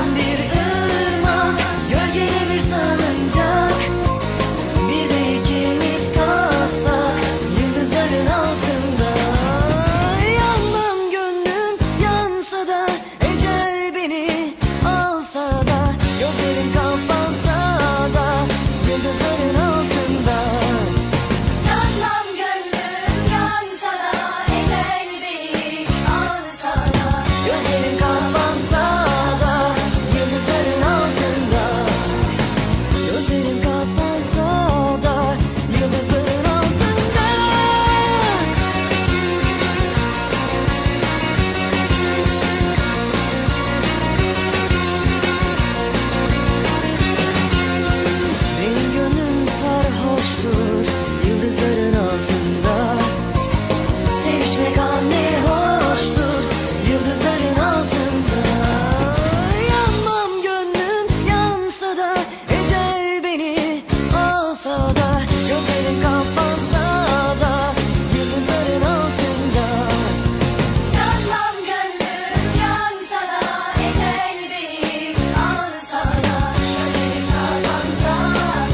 Tam bir Sevişmek anne hoştur Yıldızların altında. Yanmam gönlüm yansa Ecel beni alsa da kapansa da Yıldızların altında. Yanmam gönlüm yansa Ecel beni alsa da kapansa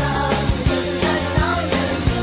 da Yıldızların altında.